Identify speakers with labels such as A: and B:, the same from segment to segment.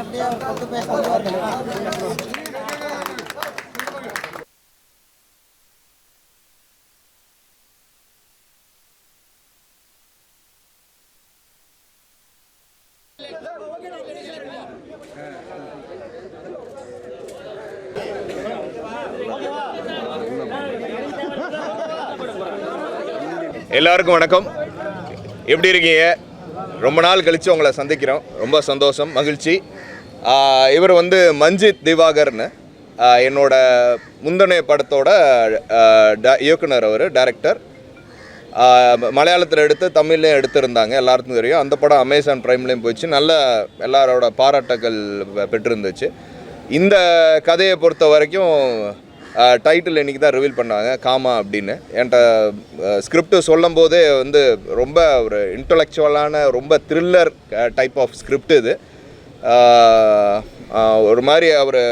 A: நல்லபடியாக கொண்டு போய் கொண்டு வரணும்
B: எல்லாருக்கும் வணக்கம். எப்படி இருக்கீங்க? ரொம்ப நாள் கழித்து உங்களை சந்திக்கிறோம். ரொம்ப சந்தோஷம் மகிழ்ச்சி. இவர் வந்து மஞ்சித் திவாகர்னு. என்னோட முந்தனைய படத்தோட ட- இயக்குனர் அவர் டைரக்டர் மலையாளத்தில் எடுத்து தமிழ்லையும் எடுத்திருந்தாங்க எல்லாருக்கும் தெரியும். அந்த படம் அமேசான் ப்ரைம்லேயும் போச்சு நல்ல எல்லாரோட பாராட்டுகள் பெற்றிருந்துச்சு. இந்த கதையை பொறுத்த வரைக்கும் டைட்டில் இன்னைக்கு தான் ரிவீல் பண்ணாங்க காமா அப்படின்னு. என்கிட்ட ஸ்கிரிப்ட் சொல்லும் போதே வந்து ரொம்ப ஒரு இன்டலெக்சுவலான ரொம்ப த்ரில்லர் டைப் ஆஃப் ஸ்கிரிப்ட் இது. ஒரு மாதிரி அவர்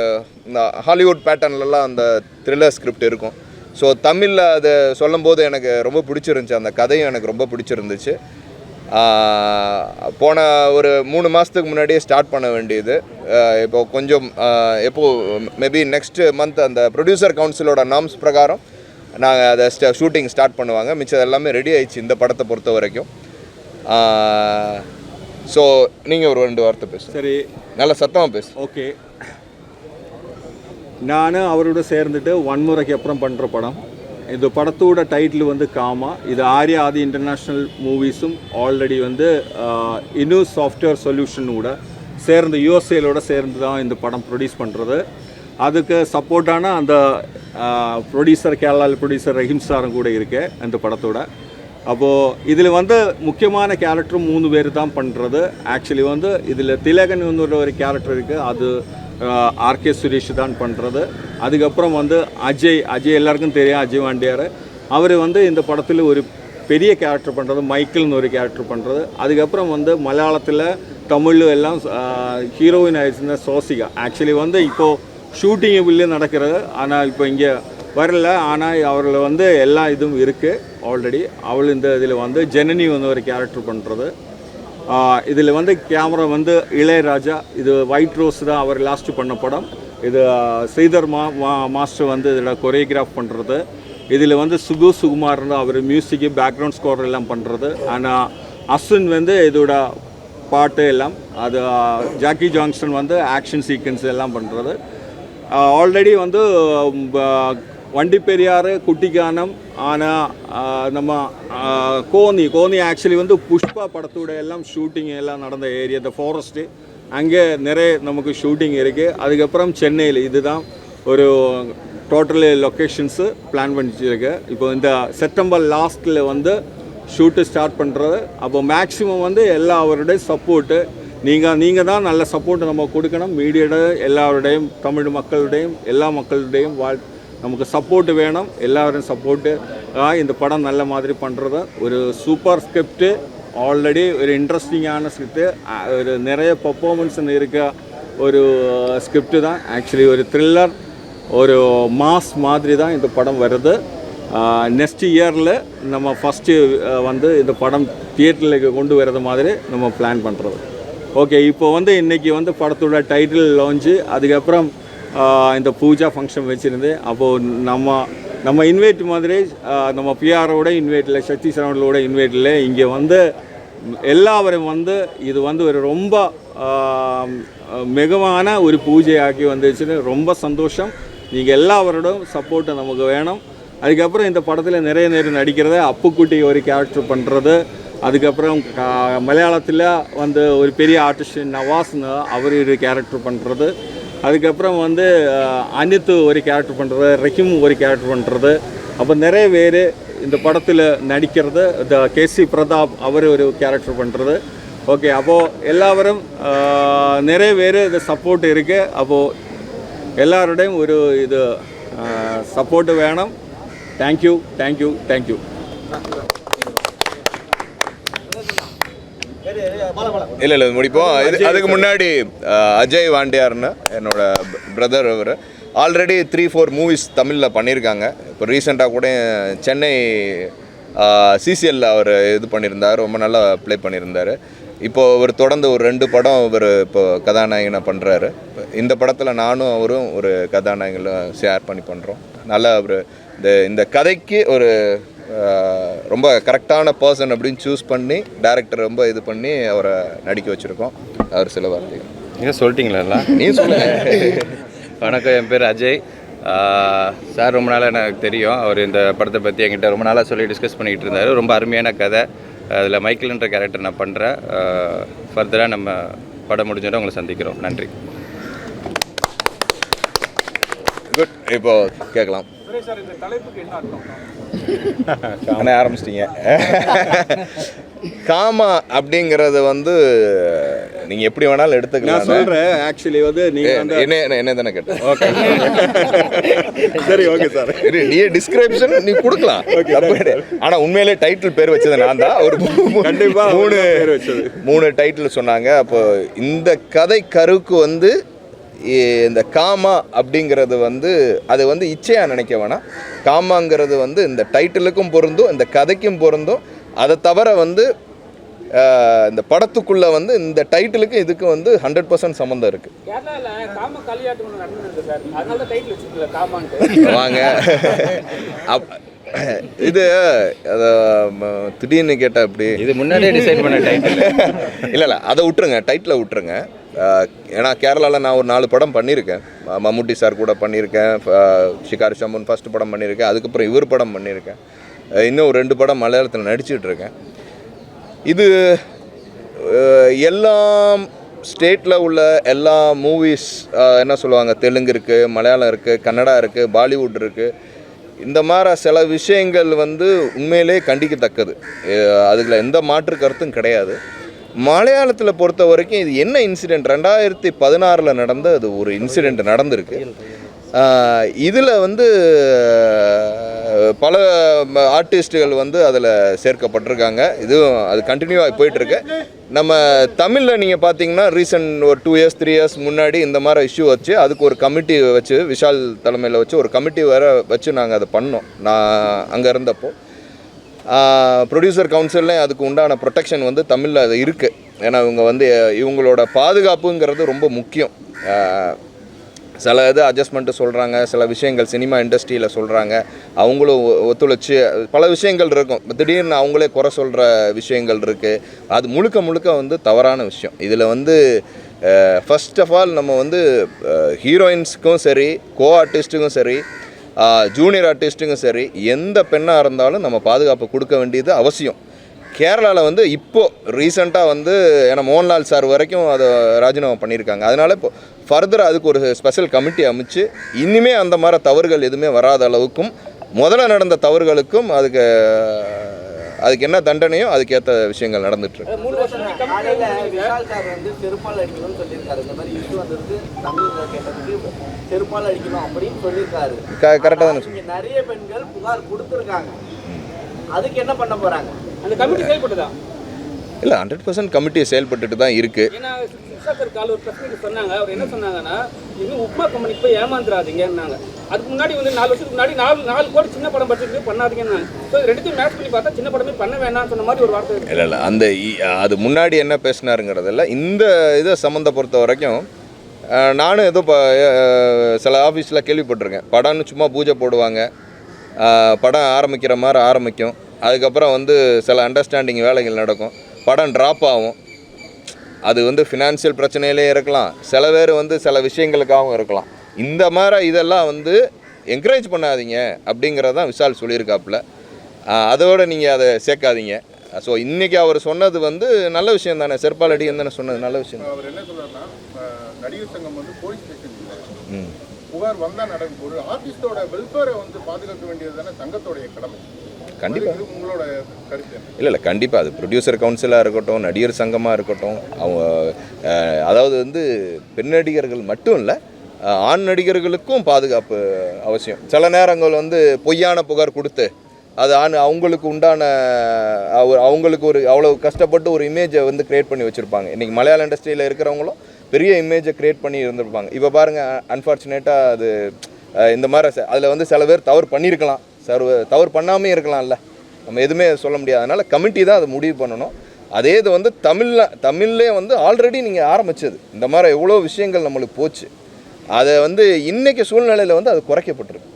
B: இந்த ஹாலிவுட் பேட்டர்ன்லலாம் அந்த த்ரில்லர் ஸ்கிரிப்ட் இருக்கும். ஸோ தமிழில் அது சொல்லும்போது எனக்கு ரொம்ப பிடிச்சிருந்துச்சு. அந்த கதையும் எனக்கு ரொம்ப பிடிச்சிருந்துச்சு. போன ஒரு மூணு மாதத்துக்கு முன்னாடியே ஸ்டார்ட் பண்ண வேண்டியது. இப்போ கொஞ்சம் எப்போது எப்போ மேபி நெக்ஸ்ட் மந்த் அந்த ப்ரொடியூசர் கவுன்சிலோட நாம்ஸ் பிரகாரம் நாங்கள் அதை ஸ்ட ஷூட்டிங் ஸ்டார்ட் பண்ணுவாங்க. மிச்சம் எல்லாமே ரெடி ஆயிடுச்சு இந்த படத்தை பொறுத்த வரைக்கும் ஸோ நீங்கள் ஒரு ரெண்டு வார்த்தை பேசுங்க.
C: சரி.
B: நல்ல சத்தமாக பேசு.
C: ஓகே. நான் அவரோட சேர்ந்துட்டு வன்முறைக்கு அப்புறம் பண்ணுற படம். இந்த படத்தோட டைட்டில் வந்து காமா. இது ஆர்யா ஆதி இன்டர்நேஷ்னல் மூவிஸும் ஆல்ரெடி வந்து இன்னும் சாஃப்ட்வேர் சொல்யூஷனோட சேர்ந்து யூஎஸ்ஏலோட சேர்ந்து தான் இந்த படம் ப்ரொடியூஸ் பண்ணுறது அதுக்கு சப்போர்ட்டான அந்த ப்ரொடியூசர் கேரளாவில் ப்ரொடியூசர் ரஹீம் சாரும் கூட இருக்கு அந்த படத்தோட. அப்போது இதில் வந்து முக்கியமான கேரக்டர் மூணு பேர் தான் பண்ணுறது ஆக்சுவலி வந்து இதில் திலகன் வந்து ஒரு கேரக்டர் இருக்குது அது ஆர்கே சுரேஷ் தான் பண்ணுறது அதுக்கப்புறம் வந்து அஜய் அஜய் எல்லாருக்கும் தெரியும் அஜய் வாண்டியார். அவர் வந்து இந்த படத்தில் ஒரு பெரிய கேரக்டர் பண்ணுறது மைக்கிள்னு ஒரு கேரக்டர் பண்ணுறது அதுக்கப்புறம் வந்து மலையாளத்தில் தமிழ் எல்லாம் ஹீரோயின் ஆயிடுச்சுன்னா சோசிகா. ஆக்சுவலி வந்து இப்போது ஷூட்டிங் உள்ளே நடக்கிறது. ஆனால் இப்போ இங்கே வரல ஆனால் அவரில் வந்து எல்லா இதுவும் இருக்குது ஆல்ரெடி அவள் இந்த இதில் வந்து ஜெனனி வந்து ஒரு கேரக்டர் பண்ணுறது இதில் வந்து கேமரா வந்து இளையராஜா இது ஒயிட் ரோஸ் தான் அவர் லாஸ்ட் பண்ண படம். இது ஸ்ரீதர் மா மா- மாஸ்டர் வந்து இதில் கொரியோகிராஃப் பண்ணுறது இதில் வந்து சுகு சுகுமார் இருந்தால் அவர் மியூசிக்கு பேக்ரவுண்ட் ஸ்கோர் எல்லாம் பண்ணுறது ஆனால் அஸ்வின் வந்து இதோட பாட்டு எல்லாம் அது ஜாக்கி ஜான்சன் வந்து ஆக்ஷன் சீக்வன்ஸ் எல்லாம் பண்ணுறது ஆல்ரெடி வந்து வண்டி பெரியாறு குட்டிக்கானம் ஆனால் நம்ம கோனி. கோனி ஆக்சுவலி வந்து புஷ்பா படத்தோட எல்லாம் ஷூட்டிங் எல்லாம் நடந்த ஏரியா இந்த ஃபாரஸ்ட்டு அங்கே நிறைய நமக்கு ஷூட்டிங் இருக்குது அதுக்கப்புறம் சென்னையில் இதுதான் ஒரு டோட்டல் லொக்கேஷன்ஸு பிளான் பண்ணிச்சிருக்கு இப்போ இந்த செப்டம்பர் லாஸ்ட்டில் வந்து ஷூட்டு ஸ்டார்ட் பண்ணுறது அப்போ மேக்ஸிமம் வந்து எல்லா அவருடைய சப்போர்ட்டு நீங்கள் நீங்கள் தான் நல்ல சப்போர்ட் நம்ம கொடுக்கணும். மீடியோட எல்லாருடையும் தமிழ் மக்களுடையும் எல்லா மக்களுடையும் வாழ் நமக்கு சப்போர்ட் வேணும். எல்லாரும் சப்போர்ட்டு இந்த படம் நல்ல மாதிரி பண்ணுறது ஒரு சூப்பர் ஸ்கிரிப்டு ஆல்ரெடி ஒரு இன்ட்ரெஸ்டிங்கான ஸ்கிரிப்ட் ஒரு நிறைய பர்ஃபார்மன்ஸ் இருக்க ஒரு ஸ்கிரிப்டு தான். ஆக்சுவலி ஒரு த்ரில்லர் ஒரு மாஸ் மாதிரி தான் இந்த படம் வருது. நெக்ஸ்ட் இயரில் நம்ம ஃபஸ்ட்டு வந்து இந்த படம் தியேட்டருக்கு கொண்டு வரது மாதிரி நம்ம பிளான் பண்ணுறது ஓகே இப்போ வந்து இன்றைக்கி வந்து படத்தோட டைட்டில் லான்ச்சு அதுக்கப்புறம் இந்த பூஜா ஃபங்க்ஷன் வச்சுருந்து அப்போது நம்ம நம்ம இன்வைட் மாதிரி நம்ம பிஆரோட இன்வைட்டில் சக்தி சரவணலோட இன்வைட்டில் இங்கே வந்து எல்லாவரும் வந்து இது வந்து ஒரு ரொம்ப மிகவான ஒரு பூஜையாக்கி வந்துச்சுன்னு ரொம்ப சந்தோஷம். நீங்கள் எல்லாவரோடும் சப்போர்ட்டு நமக்கு வேணும். அதுக்கப்புறம் இந்த படத்தில் நிறைய நேரம் நடிக்கிறது அப்புக்குட்டி ஒரு கேரக்டர் பண்ணுறது அதுக்கப்புறம் மலையாளத்தில் வந்து ஒரு பெரிய ஆர்டிஸ்ட் நவாஸ்னு அவர் ஒரு கேரக்டர் பண்ணுறது அதுக்கப்புறம் வந்து அனித்து ஒரு கேரக்டர் பண்ணுறது ரஹீம் ஒரு கேரக்டர் பண்ணுறது அப்போ நிறைய பேர் இந்த படத்தில் நடிக்கிறது இந்த கேசி பிரதாப் அவர் ஒரு கேரக்டர் பண்ணுறது ஓகே அப்போது எல்லாரும் நிறைய பேர் இந்த சப்போர்ட் இருக்குது அப்போது எல்லாருடையும் ஒரு இது சப்போர்ட் வேணும். தேங்க்யூ தேங்க்யூ தேங்க்யூ
B: இல்லை இல்லை முடிப்போம். இது அதுக்கு முன்னாடி அஜய் வாண்டியார்னு என்னோட பிரதர் அவர். ஆல்ரெடி த்ரீ ஃபோர் மூவிஸ் தமிழில் பண்ணியிருக்காங்க இப்போ ரீசெண்டாக கூட சென்னை சிசிஎல்ல அவர் இது பண்ணியிருந்தார் ரொம்ப நல்லா ப்ளே பண்ணியிருந்தார் இப்போ அவர் தொடர்ந்து ஒரு ரெண்டு படம் இவர் இப்போ கதாநாயகனை பண்ணுறாரு இந்த படத்தில் நானும் அவரும் ஒரு கதாநாயகனை ஷேர் பண்ணி பண்ணுறோம் நல்லா அவர் இந்த இந்த கதைக்கு ஒரு ரொம்ப கரெக்டான பர்சன் அப்படின்னு சூஸ் பண்ணி டேரக்டர் ரொம்ப இது பண்ணி அவரை நடிக்க வச்சுருக்கோம். அவர் சில வார்த்தைகள்.
D: நீங்கள் சொல்லிட்டீங்களா?
B: நீ சொல்லுங்க
D: வணக்கம் என் பேர் அஜய். சார் ரொம்ப நாளாக எனக்கு தெரியும். அவர் இந்த படத்தை பற்றி என்கிட்ட ரொம்ப நாளாக சொல்லி டிஸ்கஸ் பண்ணிக்கிட்டு இருந்தார். ரொம்ப அருமையான கதை. அதில் மைக்கேல்ன்ற கேரக்டர் நான் பண்ணுறேன் ஃபர்தராக நம்ம படம் முடிஞ்சோட உங்களை சந்திக்கிறோம். நன்றி.
B: குட் இப்போ கேட்கலாம். அண்ணே ஆரம்பிச்சிட்டீங்க. காமா அப்படிங்கிறது வந்து நீங்க எப்படி வேணாலும்
C: நான்
B: எடுத்துக்கலாம்
C: சொல்றேன் ஆக்சுவலி வந்து நீங்க
B: என்ன என்ன- என்ன தானே கேட்டேன்.
C: ஓகே சரி ஓகே சார்
B: நீ டிஸ்கிரிப்ஷன் நீ கொடுக்கலாம். ஆனா உண்மையிலே டைட்டில் பேர் வச்சது நான் தான். ஒரு
C: கண்டிப்பா
B: மூணு
C: பேர் வச்சது.
B: மூணு டைட்டில் சொன்னாங்க. அப்போ இந்த கதை கருக்கு வந்து இந்த காமா அப்படிங்கிறது வந்து அது வந்து இச்சையா நினைக்க வேணாம். காமாங்கிறது வந்து இந்த டைட்டிலுக்கும் பொருந்தும் இந்த கதைக்கும் பொருந்தும். அதை தவிர வந்து இந்த படத்துக்குள்ள வந்து இந்த டைட்டிலுக்கு இதுக்கு வந்து ஹண்ட்ரட் பர்சன்ட் சம்மந்தம் இருக்கு. வாங்க. அப் இது திடீர்னு கேட்டா அப்படி
D: இது முன்னாடியே டிசைட் பண்ண டைட்டில்
B: இல்லை இல்லை அதை விட்டுருங்க டைட்டில் விட்டுருங்க. ஏன்னா கேரளாவில் நான் ஒரு நாலு படம் பண்ணியிருக்கேன். மம்முட்டி சார் கூட பண்ணியிருக்கேன். ஷிகார் ஷிகாரி ஷம்பன் படம் பண்ணியிருக்கேன். அதுக்கப்புறம் இவர் படம் பண்ணியிருக்கேன். இன்னும் ஒரு ரெண்டு படம் மலையாளத்தில் நடிச்சிட்டு இருக்கேன் இது எல்லாம் ஸ்டேட்டில் உள்ள எல்லா மூவிஸ் என்ன சொல்லுவாங்க? தெலுங்கு இருக்குது மலையாளம் இருக்குது கன்னடா இருக்குது பாலிவுட் இருக்குது இந்த மாதிரி சில விஷயங்கள் வந்து உண்மையிலே கண்டிக்கத்தக்கது. அதில் எந்த மாற்று கருத்தும் கிடையாது. மலையாளத்தில் பொறுத்த வரைக்கும் இது என்ன இன்சிடெண்ட் ரெண்டாயிரத்தி பதினாறில் நடந்த அது ஒரு இன்சிடெண்ட் நடந்திருக்கு. இதில் வந்து பல ஆர்டிஸ்ட்டுகள் வந்து அதில் சேர்க்கப்பட்டிருக்காங்க. இதுவும் அது கண்டினியூவாக போயிட்டுருக்கு. நம்ம தமிழில் நீங்கள் பார்த்தீங்கன்னா ரீசன்ட் ஒரு டூ இயர்ஸ் த்ரீ இயர்ஸ் முன்னாடி இந்த மாதிரி இஷ்யூ வச்சு அதுக்கு ஒரு கமிட்டி வச்சு விஷால் தலைமையில் வச்சு ஒரு கமிட்டி வேறு வச்சு நாங்கள் அதை பண்ணோம். நான் அங்கே இருந்தப்போ. ப்ரொடியூசர் கவுன்சில்லையும் அதுக்கு உண்டான ப்ரொடெக்ஷன் வந்து தமிழில் அது இருக்குது ஏன்னா இவங்க வந்து இவங்களோட பாதுகாப்புங்கிறது ரொம்ப முக்கியம். சில இது அட்ஜஸ்ட்மெண்ட்டு சொல்கிறாங்க சில விஷயங்கள் சினிமா இண்டஸ்ட்ரியில் சொல்கிறாங்க அவங்களும் ஒ- பல விஷயங்கள் இருக்கும். திடீர்னு அவங்களே குறை சொல்கிற விஷயங்கள் இருக்குது அது முழுக்க முழுக்க வந்து தவறான விஷயம். இதில் வந்து ஃபஸ்ட் ஆஃப் ஆல் நம்ம வந்து ஹீரோயின்ஸுக்கும் சரி கோ ஆர்டிஸ்ட்டுக்கும் சரி ஜூனியர் ஆர்டிஸ்ட்டுக்கும் சரி எந்த பெண்ணாக இருந்தாலும் நம்ம பாதுகாப்பு கொடுக்க வேண்டியது அவசியம். கேரளாவில் வந்து இப்போது ரீசெண்டாக வந்து ஏன்னா மோகன்லால் சார் வரைக்கும் அதை ராஜினாமா பண்ணியிருக்காங்க. அதனால் இப்போ ஃபர்தர் அதுக்கு ஒரு ஸ்பெஷல் கமிட்டி அமைச்சு இனிமே அந்த மாதிரி தவறுகள் எதுவுமே வராத அளவுக்கும் முதல்ல நடந்த தவறுகளுக்கும் அதுக்கு அதுக்கு என்ன தண்டனையோ அதுக்கேற்ற விஷயங்கள் நடந்துட்டுருக்கு
E: மூணு வருஷம்
A: காலையில விஷால் சார் வந்து செருப்பால் அடிக்கணும்னு சொல்லியிருக்காரு. இந்த மாதிரி இஷ்யூ வந்திருக்கு தமிழ்ல கேட்டதுக்கு செருப்பால் அடிக்கணும் அப்படின்னு சொல்லியிருக்காரு.
B: க கரெக்டாக தானே
A: நிறைய பெண்கள் புகார் கொடுத்துருக்காங்க. அதுக்கு என்ன பண்ண போறாங்க?
E: அந்த கமிட்டி செயல்பட்டுதா?
B: இல்லை ஹண்ட்ரட் பர்சன்ட் கமிட்டி செயல்பட்டுட்டு தான் இருக்குது
E: ஏன்னா கால ஒரு பிரச்சனைக்கு சொன்னாங்க. அவர் என்ன சொன்னாங்கன்னா இது உப்மா கம்பெனிக்கு போய் ஏமாந்துடாதீங்கன்னாங்க அதுக்கு முன்னாடி வந்து நாலு வருஷத்துக்கு முன்னாடி நாலு நாலு கோடி சின்ன படம் பட்ஜெட் பண்ணாதீங்கன்னாங்க. ஸோ ரெண்டுத்தையும் மேட்ச் பண்ணி பார்த்தா சின்ன படமே பண்ண வேணாம்னு சொன்ன மாதிரி ஒரு வார்த்தை
B: இல்லை இல்லை. அந்த அது முன்னாடி என்ன பேசினாருங்கிறதில்ல இந்த இதை சம்மந்த பொறுத்த வரைக்கும் நானும் ஏதோ சில ஆஃபீஸில் கேள்விப்பட்டிருக்கேன். படம்னு சும்மா பூஜை போடுவாங்க. படம் ஆரம்பிக்கிற மாதிரி ஆரம்பிக்கும். அதுக்கப்புறம் வந்து சில அண்டர்ஸ்டாண்டிங் வேலைகள் நடக்கும். படம் ட்ராப் ஆகும். அது வந்து ஃபினான்ஷியல் பிரச்சனையிலே இருக்கலாம். சில பேர் வந்து சில விஷயங்களுக்காகவும் இருக்கலாம். இந்த மாதிரி இதெல்லாம் வந்து என்கரேஜ் பண்ணாதீங்க அப்படிங்கிறதான் விஷால் சொல்லியிருக்காப்புல. அதோட நீங்கள் அதை சேர்க்காதீங்க. ஸோ இன்றைக்கி அவர் சொன்னது வந்து நல்ல விஷயம் தானே? செருப்பால் அடி தானே சொன்னது? நல்ல விஷயம்
F: அவர் என்ன நடிகர் சங்கம் வந்து போலீஸ் ஸ்டேஷன் இல்லை. புகார் வந்தா நடக்கும். ஒரு ஆர்டிஸ்டோட வெல்ஃபேரை வந்து பாதுகாக்க வேண்டியது தானே சங்கத்தோடைய கடமை.
B: கண்டிப்பா.
F: இது உங்களோட?
B: இல்லை இல்லை கண்டிப்பாக அது ப்ரொடியூசர் கவுன்சிலாக இருக்கட்டும் நடிகர் சங்கமாக இருக்கட்டும் அவங்க அதாவது வந்து பெண் நடிகர்கள் மட்டும் இல்லை ஆண் நடிகர்களுக்கும் பாதுகாப்பு அவசியம். சில நேரங்கள் வந்து பொய்யான புகார் கொடுத்து அது ஆண் அவங்களுக்கு உண்டான அவ- அவங்களுக்கு ஒரு அவ்வளோ கஷ்டப்பட்டு ஒரு இமேஜை வந்து கிரியேட் பண்ணி வச்சுருப்பாங்க. இன்றைக்கி மலையாள இண்டஸ்ட்ரியில் இருக்கிறவங்களும் பெரிய இமேஜை கிரியேட் பண்ணி இருந்திருப்பாங்க. இப்போ பாருங்கள் அன்ஃபார்ச்சுனேட்டாக அது இந்த மாதிரி அதில் வந்து சில பேர் தவறு பண்ணியிருக்கலாம் சர்வ தவறு பண்ணாமே இருக்கலாம்ல. நம்ம எதுவுமே சொல்ல முடியாது. அதனால் கமிட்டி தான் அதை முடிவு பண்ணணும். அதே இது வந்து தமிழ்ல தமிழ்லே வந்து ஆல்ரெடி நீங்கள் ஆரம்பிச்சது. இந்த மாதிரி எவ்வளோ விஷயங்கள் நம்மளுக்கு போச்சு. அதை வந்து இன்றைக்கி சூழ்நிலையில் வந்து அது குறைக்கப்பட்டிருக்கு.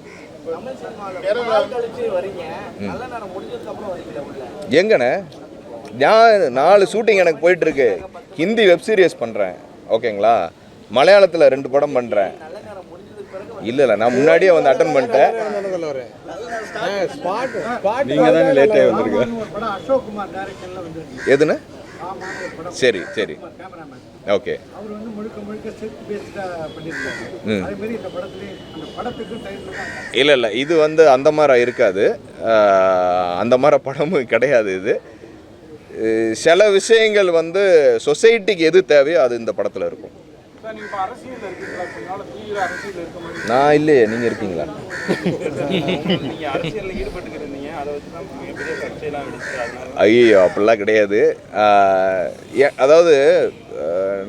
B: எங்கண்ணே? நான் நாலு ஷூட்டிங் எனக்கு போயிட்டுருக்கு ஹிந்தி வெப் சீரியஸ் பண்ணுறேன் ஓகேங்களா மலையாளத்தில் ரெண்டு படம் பண்ணுறேன்
A: நல்ல நேரம் முடிஞ்சதுக்கு பிறகு
B: இல்லை இல்லை நான் முன்னாடியே வந்து அட்டன் பண்ணிட்டேன்.
C: நீங்கள் தானே லேட்டாக வந்திருக்க.
B: எதுன்னு? சரி சரி. ஓகே.
G: அவர் வந்து முழுக்க முழுக்க ஸ்கிரிப்ட் பேஸ்டா பண்ணியிருக்காரு.
B: ம்.
G: அதே மாதிரி இந்த படத்துலயும் அந்த படத்துக்கும் டைட்டில் தான்
B: இல்லை இல்லை இது வந்து அந்த மாதிரி இருக்காது. அந்த மாதிரி படமும் கிடையாது இது. சில விஷயங்கள் வந்து சொசைட்டிக்கு எது தேவையோ அது இந்த படத்தில் இருக்கும். நான் இல்லையே நீங்கள் இருக்கீங்களா? ஐயோ அப்படிலாம் கிடையாது. அதாவது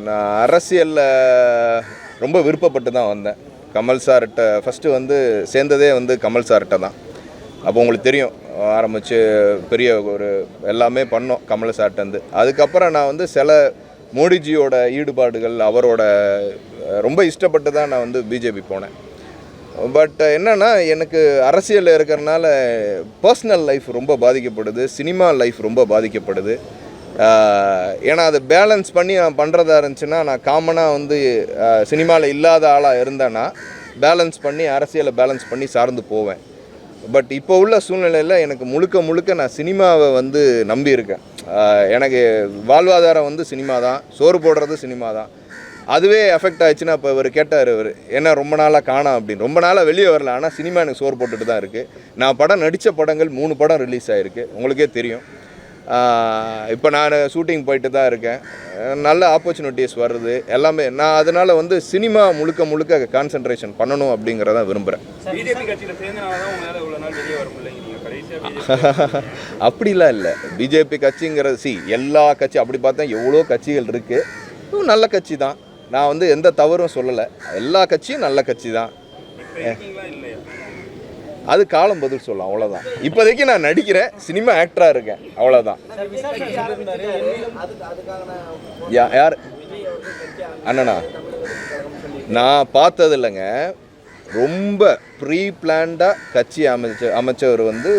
B: நான் அரசியலில் ரொம்ப விருப்பப்பட்டு தான் வந்தேன். கமல் சார்கிட்ட ஃபஸ்ட்டு வந்து சேர்ந்ததே வந்து கமல் சார்கிட்ட தான். அப்போ உங்களுக்கு தெரியும் ஆரம்பித்து பெரிய ஒரு எல்லாமே பண்ணோம் கமல் சார்ட்டேருந்து அதுக்கப்புறம் நான் வந்து சில மோடிஜியோட ஈடுபாடுகள் அவரோட ரொம்ப இஷ்டப்பட்டு தான் நான் வந்து பிஜேபி போனேன். பட் என்னென்னா எனக்கு அரசியலில் இருக்கிறனால பர்சனல் லைஃப் ரொம்ப பாதிக்கப்படுது சினிமா லைஃப் ரொம்ப பாதிக்கப்படுது. ஏன்னா அதை பேலன்ஸ் பண்ணி நான் பண்ணுறதா இருந்துச்சுன்னா நான் காமனாக வந்து சினிமாவில் இல்லாத ஆளாக இருந்தேன்னா பேலன்ஸ் பண்ணி அரசியலை பேலன்ஸ் பண்ணி சார்ந்து போவேன். பட் இப்போ உள்ள சூழ்நிலையில் எனக்கு முழுக்க முழுக்க நான் சினிமாவை வந்து நம்பியிருக்கேன். எனக்கு வாழ்வாதாரம் வந்து சினிமா தான். சோறு போடுறது சினிமா தான். அதுவே எஃபெக்ட் ஆயிடுச்சுன்னா இப்போ இவர் கேட்டார் இவர் என்ன ரொம்ப நாளாக காணோம் அப்படின்னு. ரொம்ப நாளாக வெளியே வரல. ஆனால் சினிமா எனக்கு சோறு போட்டுட்டு தான் இருக்குது நான் படம் நடித்த படங்கள் மூணு படம் ரிலீஸ் ஆகிருக்கு உங்களுக்கே தெரியும். இப்போ நான் ஷூட்டிங் போயிட்டு தான் இருக்கேன். நல்ல ஆப்பர்ச்சுனிட்டிஸ் வருது. எல்லாமே நான் அதனால் வந்து சினிமா முழுக்க முழுக்க கான்சென்ட்ரேஷன் பண்ணணும் அப்படிங்கிறத விரும்புகிறேன்
E: பிஜேபி கட்சியில சேர்ந்தனால தான் உங்களால இவ்வளவு நாள் வெளியே வர முடியலைங்கிறீங்க கடைசியா
B: அப்படிலாம் இல்லை. பிஜேபி கட்சிங்கிறது சி எல்லா கட்சி அப்படி பார்த்தா எவ்வளோ கட்சிகள் இருக்குது நல்ல கட்சி தான். நான் வந்து எந்த தவறும் சொல்லலை. எல்லா கட்சியும் நல்ல கட்சி தான். அது காலம் பதில் சொல்லலாம் அவ்வளோதான் இப்போதைக்கு நான் நடிக்கிறேன் சினிமா ஆக்டராக இருக்கேன் அவ்வளோதான் யார்? அண்ணனா. நான் பார்த்தது இல்லைங்க ரொம்ப ப்ரீ பிளான்டாக கட்சி அமைச்ச அமைச்சவர் வந்து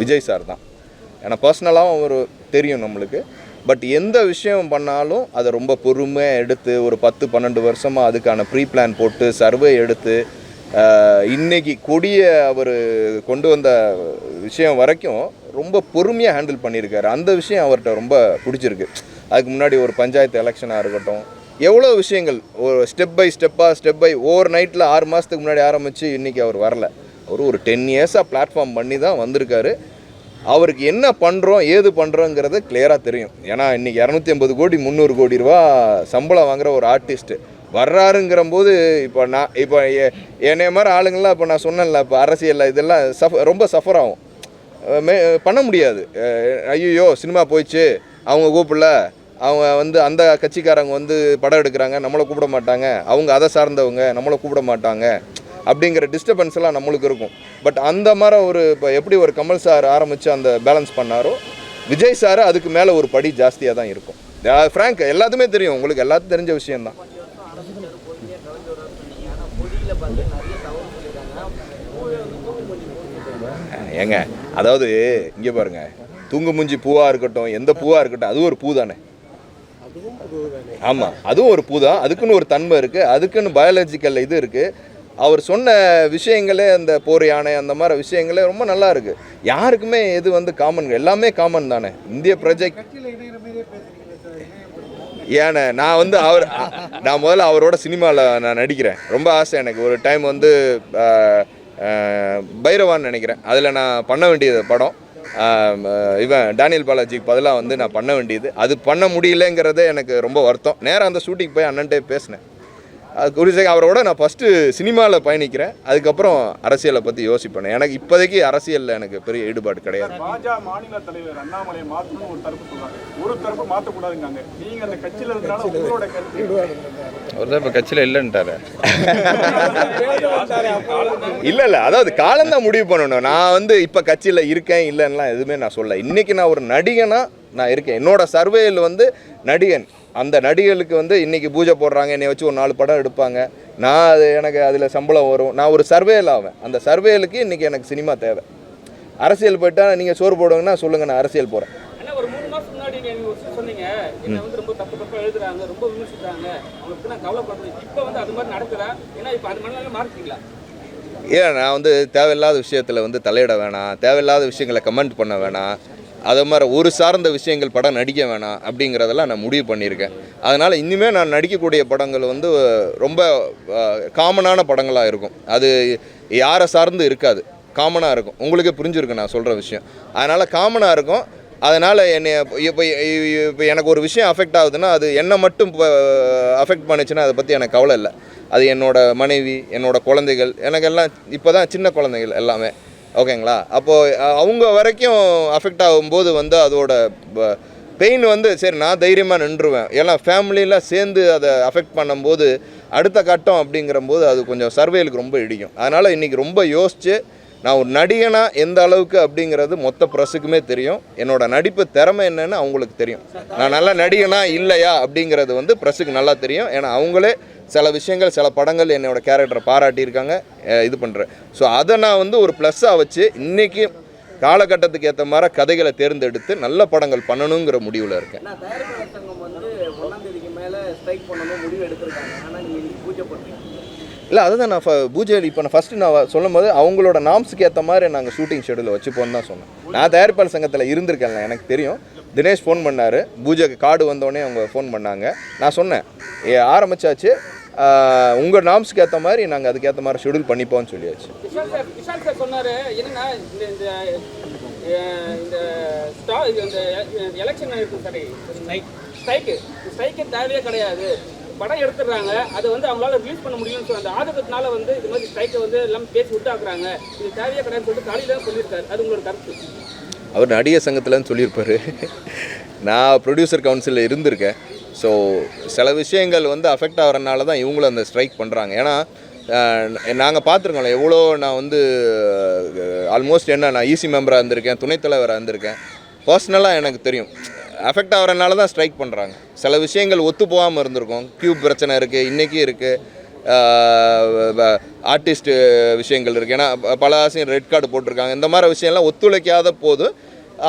B: விஜய் சார் தான். ஏன்னா பர்சனலாகவும் அவர் தெரியும் நம்மளுக்கு. பட் எந்த விஷயம் பண்ணாலும் அதை ரொம்ப பொறுமையாக எடுத்து ஒரு பத்து பன்னெண்டு வருஷமாக அதுக்கான ப்ரீ பிளான் போட்டு சர்வே எடுத்து இன்றைக்கி இன்னைக்கு கொடிய அவர் கொண்டு வந்த விஷயம் வரைக்கும் ரொம்ப பொறுமையாக ஹேண்டில் பண்ணியிருக்காரு. அந்த விஷயம் அவர்கிட்ட ரொம்ப பிடிச்சிருக்கு. அதுக்கு முன்னாடி ஒரு பஞ்சாயத்து எலெக்ஷனாக இருக்கட்டும் எவ்வளோ விஷயங்கள்? ஒரு ஸ்டெப் பை ஸ்டெப்பாக ஸ்டெப் பை ஓவர் நைட்டில் ஆறு மாதத்துக்கு முன்னாடி ஆரம்பித்து இன்றைக்கி அவர் வரல. அவர் ஒரு டென் இயர்ஸாக பிளாட்ஃபார்ம் பண்ணி தான் வந்திருக்காரு. அவருக்கு என்ன பண்ணுறோம் ஏது பண்ணுறோங்கிறது கிளியராக தெரியும். ஏன்னா இன்றைக்கி இரநூத்தி ஐம்பது கோடி முந்நூறு கோடி ரூபா சம்பளம் வாங்குகிற ஒரு ஆர்டிஸ்ட்டு வர்றாருங்கிறம்போது இப்போ நான் இப்போ என்னைய மாதிரி ஆளுங்கள்லாம் இப்போ நான் சொன்னேன்ல இப்போ அரசியலில் இதெல்லாம் சஃப் ரொம்ப சஃபர் ஆகும். மே பண்ண முடியாது. ஐயோ சினிமா போயிடுச்சு. அவங்க கூப்பிடல. அவங்க வந்து அந்த கட்சிக்காரங்க வந்து படம் எடுக்கிறாங்க நம்மளை கூப்பிட மாட்டாங்க. அவங்க அதை சார்ந்தவங்க நம்மளை கூப்பிட மாட்டாங்க. அப்படிங்கிற டிஸ்டர்பன்ஸ் எல்லாம் நம்மளுக்கு இருக்கும். பட் அந்த மாதிரி ஒரு இப்போ எப்படி ஒரு கமல் சார் ஆரம்பித்து அந்த பேலன்ஸ் பண்ணாரோ விஜய் சார் அதுக்கு மேலே ஒரு படி ஜாஸ்தியாக தான் இருக்கும். ஃப்ராங்க் எல்லாத்துமே தெரியும். உங்களுக்கு எல்லாத்துக்கும் தெரிஞ்ச விஷயம்தான். ஏங்க அதாவது இங்கே பாருங்க. தூங்கு மூஞ்சி பூவாக இருக்கட்டும் எந்த பூவாக இருக்கட்டும் அது ஒரு பூ தானே. ஆமாம் அதுவும் ஒரு பூ தான் அதுக்குன்னு ஒரு தன்மை இருக்குது அதுக்குன்னு பயாலஜிக்கல் இது இருக்குது அவர் சொன்ன விஷயங்களே அந்த போர் யானை அந்த மாதிரி விஷயங்களே ரொம்ப நல்லா இருக்குது யாருக்குமே இது வந்து காமன் எல்லாமே காமன் தானே. இந்திய
G: இணையப்படுத்த
B: ஏண்ணே நான் வந்து அவர் நான் முதல்ல அவரோட சினிமாவில் நான் நடிக்கிறேன். ரொம்ப ஆசை எனக்கு. ஒரு டைம் வந்து பைரவான்னு நினைக்கிறேன். அதில் நான் பண்ண வேண்டியது படம். இவன் டேனியல் பாலாஜிக்கு பதிலாக வந்து நான் பண்ண வேண்டியது. அது பண்ண முடியலங்கிறதே எனக்கு ரொம்ப வருத்தம். நேராக அந்த ஷூட்டிங் போய் அண்ணன்ட்டே பேசினேன். அது குறித்து அவரோட நான் ஃபஸ்ட்டு சினிமாவில் பயணிக்கிறேன். அதுக்கப்புறம் அரசியலை பற்றி யோசிப்பேன். எனக்கு இப்போதைக்கு அரசியலில் எனக்கு பெரிய ஈடுபாடு கிடையாது.
H: பாஜக மாநில தலைவர் அண்ணாமலையை மாற்றணும்னு ஒரு தரப்பு சொல்றாங்க ஒரு தரப்பு மாற்றக்கூடாதுங்காங்க நீங்க அந்த கட்சியில இருந்தாலும் உங்களோட
D: அவர் தான் இப்போ கட்சியில் இல்லைன்ட்டாரு.
B: இல்லை. இல்லை அதாவது காலம்தான் முடிவு பண்ணணும். நான் வந்து இப்போ கட்சியில் இருக்கேன் இல்லைன்னுலாம் எதுவுமே நான் சொல்ல இன்றைக்கி நான் ஒரு நடிகனா நான் இருக்கேன். என்னோட சர்வேயில் வந்து நடிகன். அந்த நடிகர்களுக்கு வந்து இன்றைக்கி பூஜை போடுறாங்க என்னை வச்சு ஒரு நாலு படம் எடுப்பாங்க. நான் அது எனக்கு அதில் சம்பளம் வரும். நான் ஒரு சர்வேயில் ஆவேன். அந்த சர்வேலுக்கு இன்றைக்கி எனக்கு சினிமா தேவை. அரசியல் போயிட்டா நீங்கள் சோறு போடுவாங்கன்னா சொல்லுங்கள் நான் அரசியல் போகிறேன்
E: ஆனா ஒரு மூணு மாசம் முன்னாடி நீங்க ஒரு விஷயம் சொன்னீங்க. என்ன வந்து ரொம்ப தப்பு தப்பா எழுதுறாங்க ரொம்ப விமர்சிக்கிறாங்க. அவங்களுக்கு நான் கவலைப்படுறேன் இப்போ வந்து அது மாதிரி நடக்குதா ஏன்னா இப்போ அது மனநிலை மாறிட்டீங்களா?
B: ஏன் நான் வந்து தேவையில்லாத விஷயத்தில் வந்து தலையிட வேணாம். தேவையில்லாத விஷயங்களை கமெண்ட் பண்ண வேணாம். அது மாதிரி ஒரு சார்ந்த விஷயங்கள் படம் நடிக்க வேணாம் அப்படிங்கிறதெல்லாம் நான் முடிவு பண்ணியிருக்கேன். அதனால் இனிமேல் நான் நடிக்கக்கூடிய படங்கள் வந்து ரொம்ப காமனான படங்களாக இருக்கும். அது யாரை சார்ந்து இருக்காது. காமனாக இருக்கும். உங்களுக்கே புரிஞ்சிருக்கு நான் சொல்கிற விஷயம். அதனால் காமனாக இருக்கும். அதனால் என்னை இப்போ இப்போ எனக்கு ஒரு விஷயம் அஃபெக்ட் ஆகுதுன்னா அது என்னை மட்டும் அஃபெக்ட் பண்ணுச்சுன்னா அதை பற்றி எனக்கு கவலை இல்லை. அது என்னோடய மனைவி என்னோடய குழந்தைகள் எனக்கு எல்லாம் இப்போ தான் சின்ன குழந்தைகள் எல்லாமே. ஓகேங்களா? அப்போது அவங்க வரைக்கும் அஃபெக்ட் ஆகும்போது வந்து அதோட பெயின் வந்து சரி நான் தைரியமாக நின்றுவேன். எல்லாம் ஃபேமிலியெலாம் சேர்ந்து அதை அஃபெக்ட் பண்ணும்போது அடுத்த கட்டம் அப்படிங்கிறம்போது அது கொஞ்சம் சர்வேலுக்கு ரொம்ப இடிக்கும். அதனால் இன்றைக்கி ரொம்ப யோசித்து நான் ஒரு நடிகனா எந்த அளவுக்கு அப்படிங்கிறது மொத்த ப்ரெஸ்ஸுக்குமே தெரியும். என்னோட நடிப்பு திறமை என்னன்னு அவங்களுக்கு தெரியும். நான் நல்ல நடிகனா இல்லையா அப்படிங்கிறது வந்து ப்ரெஸ்ஸுக்கு நல்லா தெரியும். ஏன்னா அவங்களே சில விஷயங்கள் சில படங்கள் என்னோட கேரக்டரை பாராட்டியிருக்காங்க இது பண்ணுறேன் ஸோ அதை நான் வந்து ஒரு ப்ளஸ்ஸாக வச்சு இன்றைக்கி காலகட்டத்துக்கு ஏற்ற மாதிரி கதைகளை தேர்ந்தெடுத்து நல்ல படங்கள் பண்ணணுங்கிற முடிவில் இருக்கேன். இல்லை அதுதான் நான் ஃப- பூஜை இப்போ நான் ஃபஸ்ட்டு நான் சொல்லும் போது அவங்களோட நாம்ஸுக்கு ஏற்ற மாதிரி நாங்கள் ஷூட்டிங் ஷெடியூல் வச்சுப்போன்னு தான் சொன்னேன். நான் தயாரிப்பாளர் சங்கத்தில் இருந்திருக்கேன் எனக்கு தெரியும். தினேஷ் ஃபோன் பண்ணார். பூஜைக்கு கார்டு வந்தோடனே அவங்க ஃபோன் பண்ணாங்க. நான் சொன்னேன் ஏ ஆரம்பிச்சாச்சு. உங்கள் நாம்ஸுக்கு ஏற்ற மாதிரி நாங்கள் அதுக்கேற்ற மாதிரி ஷெடியூல் பண்ணிப்போம்னு சொல்லியாச்சு.
E: சொன்னார் சார் இந்த எலெக்ஷன் ஸ்ட்ரைக்கு ஸ்ட்ரைக்கு தேவையே கிடையாது. படம் எடுத்துடுறாங்க அதை வந்து அவங்களால ரிலீஸ் பண்ண முடியும்னு சொல்லி அந்த ஆதங்கத்தினால வந்து இது மாதிரி ஸ்ட்ரைக்கை வந்து எல்லாம் பேசி விட்டாக்குறாங்க. இது தேவையே கிடையாது சொல்லிட்டு காலையில் தான் சொல்லியிருக்காரு. அது உங்களோட கருத்து.
B: அவர் நடிகர் சங்கத்தில்னு சொல்லியிருப்பார். நான் ப்ரொடியூசர் கவுன்சிலில் இருந்திருக்கேன். ஸோ சில விஷயங்கள் வந்து அஃபெக்ட் ஆகிறனால தான் இவங்களும் அந்த ஸ்ட்ரைக் பண்ணுறாங்க ஏன்னா நாங்கள் பார்த்துருக்கோம்ல எவ்வளோ நான் வந்து ஆல்மோஸ்ட் என்ன நான் ஈசி மெம்பராக இருந்திருக்கேன் துணைத்தலைவராக இருந்திருக்கேன். பர்சனலாக எனக்கு தெரியும். அஃபெக்ட் ஆகிறனால தான் ஸ்ட்ரைக் பண்ணுறாங்க சில விஷயங்கள் ஒத்து போகாமல் இருந்திருக்கும். கியூப் பிரச்சனை இருக்குது இன்றைக்கி இருக்குது ஆர்டிஸ்ட் விஷயங்கள் இருக்குது ஏன்னா பல ஆசையும் ரெட் கார்டு போட்டிருக்காங்க. இந்த மாதிரி விஷயம்லாம் ஒத்துழைக்காத போது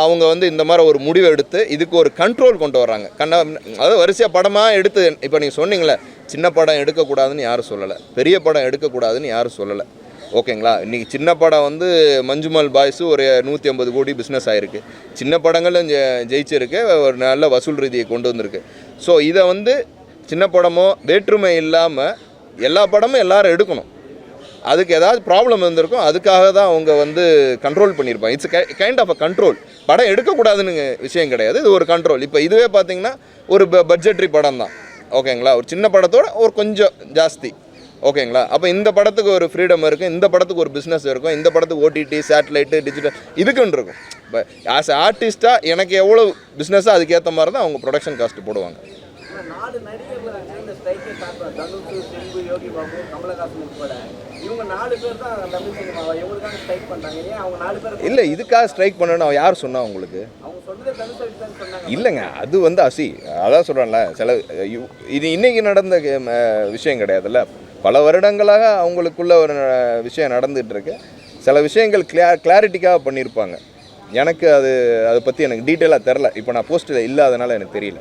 B: அவங்க வந்து இந்த மாதிரி ஒரு முடிவை எடுத்து இதுக்கு ஒரு கண்ட்ரோல் கொண்டு வர்றாங்க. கண்ணா அதாவது வரிசையாக படமாக எடுத்து இப்போ நீங்கள் சொன்னீங்களே சின்ன படம் எடுக்கக்கூடாதுன்னு யாரும் சொல்லலை. பெரிய படம் எடுக்கக்கூடாதுன்னு யாரும் சொல்லலை. ஓகேங்களா? இன்றைக்கி சின்ன படம் வந்து மஞ்சுமல் பாய்ஸு ஒரு நூற்றி ஐம்பது கோடி பிஸ்னஸ் ஆகிருக்கு சின்ன படங்களும் ஜெ- ஜெயிச்சிருக்கு ஒரு நல்ல வசூல் ரீதியை கொண்டு வந்திருக்கு. ஸோ இதை வந்து சின்ன படமோ வேற்றுமை இல்லாமல் எல்லா படமும் எல்லோரும் எடுக்கணும். அதுக்கு ஏதாவது ப்ராப்ளம் இருந்திருக்கும் அதுக்காக தான் அவங்க வந்து கண்ட்ரோல் பண்ணியிருப்பாங்க. It's kind of a control படம் எடுக்கக்கூடாதுன்னு விஷயம் கிடையாது. இது ஒரு கண்ட்ரோல் இப்போ இதுவே பார்த்திங்கன்னா ஒரு பட்ஜெட்ரி படம் தான். ஓகேங்களா? ஒரு சின்ன படத்தோட ஒரு கொஞ்சம் ஜாஸ்தி. ஓகேங்களா? அப்போ இந்த படத்துக்கு ஒரு ஃப்ரீடம் இருக்கும் இந்த படத்துக்கு ஒரு பிஸ்னஸ் இருக்கும் இந்த படத்துக்கு ஓடிடி சேட்டலைட்டு டிஜிட்டல் இதுக்குன்னு இருக்கும். இப்போ ஆஸ் ஆர்டிஸ்ட்டாக எனக்கு எவ்வளோ பிஸ்னஸோ அதுக்கேற்ற மாதிரி தான் அவங்க ப்ரொடக்ஷன் காஸ்ட் போடுவாங்க. இல்லை இதுக்காக ஸ்ட்ரைக் பண்ணணும் யார் சொன்னா உங்களுக்கு? இல்லைங்க அது வந்து அசி. அதான் சொல்கிறேன்ல சில இது இன்னைக்கு நடந்த விஷயம் கிடையாதுல்ல. பல வருடங்களாக அவங்களுக்குள்ள ஒரு விஷயம் நடந்துகிட்ருக்கு. சில விஷயங்கள் கிளியா கிளாரிட்டிக்காக பண்ணியிருப்பாங்க. எனக்கு அது அதை பற்றி எனக்கு டீட்டெயிலாக தெரில. இப்போ நான் போஸ்ட்டில் இல்லாதனால எனக்கு தெரியல.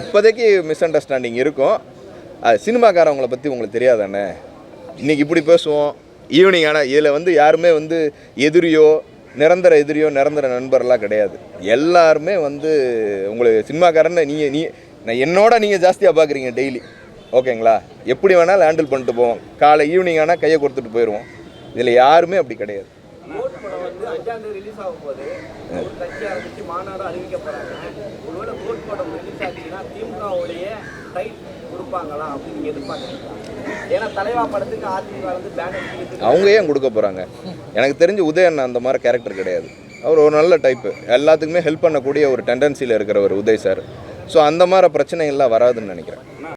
B: இப்போதைக்கு மிஸ் அண்டர்ஸ்டாண்டிங் இருக்கும். அது சினிமாக்காரவங்களை பற்றி உங்களுக்கு தெரியாதானே? இன்றைக்கி இப்படி பேசுவோம். ஈவினிங் ஆனால் இதில் வந்து யாருமே வந்து எதிரியோ நிரந்தர எதிரியோ நிரந்தர நண்பர்லாம் கிடையாது. எல்லாருமே வந்து உங்களுக்கு சினிமாக்காரன்னு நீங்கள் நீ நான் என்னோட நீங்கள் ஜாஸ்தியாக பார்க்குறீங்க டெய்லி ஓகேங்களா? எப்படி வேணாலும் ஹேண்டில் பண்ணிட்டு போவோம். காலை ஈவினிங் ஆனால் கையை கொடுத்துட்டு போயிடுவோம் இதில் யாருமே அப்படி கிடையாது. அவங்க ஏன் கொடுக்க போகிறாங்க எனக்கு தெரிஞ்சு உதயன் அந்த மாதிரி கேரக்டர் கிடையாது. அவர் ஒரு நல்ல டைப்பு எல்லாத்துக்குமே ஹெல்ப் பண்ணக்கூடிய ஒரு டெண்டன்சியில் இருக்கிறவர் உதய் சார் ஸோ அந்த மாதிரி பிரச்சனைகள்லாம் வராதுன்னு நினைக்கிறேன்.